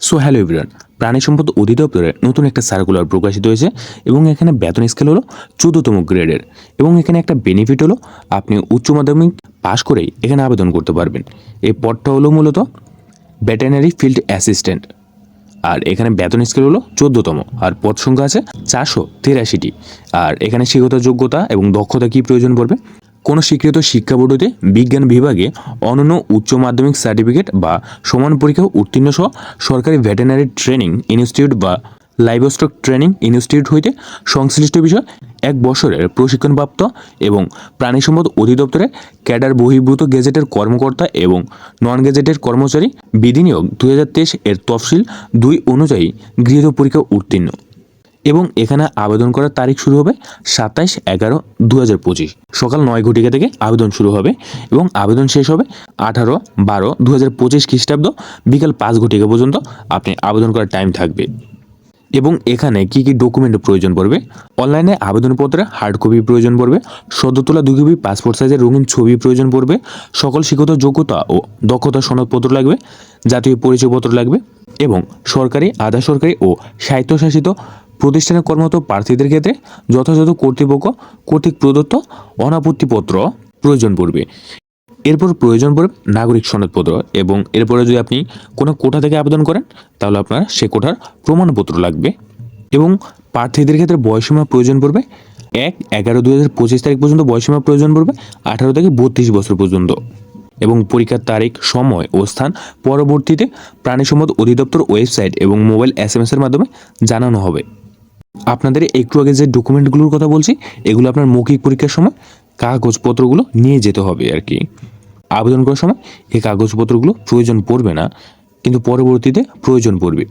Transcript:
So hello everyone, প্রাণী সম্পদ অধিদপ্তরে নতুন একটা সার্কুলার প্রকাশিত হয়েছে এবং এখানে বেতন স্কেল হলো চোদ্দতম গ্রেডের এবং এখানে একটা বেনিফিট হলো আপনি উচ্চ মাধ্যমিক পাশ করেই এখানে আবেদন করতে পারবেন। এই পদটা হলো মূলত ভেটেনারি ফিল্ড অ্যাসিস্ট্যান্ট আর এখানে বেতন স্কেল হলো চোদ্দতম আর পদ সংখ্যা আছে চারশো তিরাশিটি। আর এখানে শিক্ষত যোগ্যতা এবং দক্ষতা কি প্রয়োজন পড়বে? কোনো স্বীকৃত শিক্ষা বোর্ডতে বিজ্ঞান বিভাগে অনন্য উচ্চ মাধ্যমিক সার্টিফিকেট বা সমান পরীক্ষা উত্তীর্ণ সহ সরকারি ভেটেনারি ট্রেনিং ইনস্টিটিউট বা লাইভস্টক ট্রেনিং ইনস্টিটিউট হইতে সংশ্লিষ্ট বিষয় এক বছরের প্রশিক্ষণপ্রাপ্ত এবং প্রাণী সম্পদ অধিদপ্তরে ক্যাডার বহির্ভূত গেজেটের কর্মকর্তা এবং নন গেজেটের কর্মচারী বিধিনিয়োগ তেইশ এর তফসিল দুই অনুযায়ী গৃহীত পরীক্ষা উত্তীর্ণ। এবং এখানে আবেদন করার তারিখ শুরু হবে সাতাইশ এগারো দু হাজার পঁচিশ। সকাল নয় ঘটিকা থেকে আবেদন শুরু হবে এবং আবেদন শেষ হবে আঠারো বারো দু হাজার পঁচিশ খ্রিস্টাব্দ বিকাল পাঁচ ঘটিকা পর্যন্ত আপনি আবেদন করার টাইম থাকবে। এবং এখানে কি কি ডকুমেন্টের প্রয়োজন পড়বে? অনলাইনে আবেদনপত্রে হার্ড কপি প্রয়োজন পড়বে সদ্য তোলা দুই কপি পাসপোর্ট সাইজের রঙিন ছবি প্রয়োজন পড়বে, সকল শিক্ষত যোগ্যতা ও দক্ষতা সনদপত্র লাগবে, জাতীয় পরিচয়পত্র লাগবে এবং সরকারি, আধা সরকারি ও স্বায়ত্তশাসিত প্রতিষ্ঠানে কর্মরত প্রার্থীদের ক্ষেত্রে যথাযথ কর্তৃপক্ষ কর্তৃক প্রদত্ত অনাপত্তিপত্র প্রয়োজন পড়বে। এরপর প্রয়োজন পড়বে নাগরিক সনদপত্র এবং এরপরে যদি আপনি কোনো কোঠা থেকে আবেদন করেন, তাহলে আপনার সে কোঠার প্রমাণপত্র লাগবে এবং প্রার্থীদের ক্ষেত্রে বয়সীমা প্রয়োজন পড়বে এক এগারো দু হাজার পঁচিশ তারিখ পর্যন্ত বয়সীমা প্রয়োজন পড়বে, আঠারো থেকে বত্রিশ বছর পর্যন্ত এবং পরীক্ষার তারিখ, সময় ও স্থান পরবর্তীতে প্রাণী সম্পদ অধিদপ্তর ওয়েবসাইট এবং মোবাইল এস এর মাধ্যমে জানানো হবে। আপনাদের একটু আগে যে ডকুমেন্টগুলোর কথা বলছি, এগুলো আপনার মৌখিক পরীক্ষার সময় কাগজপত্রগুলো নিয়ে যেতে হবে আর কি। আবেদন করার সময় এই কাগজপত্রগুলো প্রয়োজন পড়বে না, কিন্তু পরবর্তীতে প্রয়োজন পড়বে।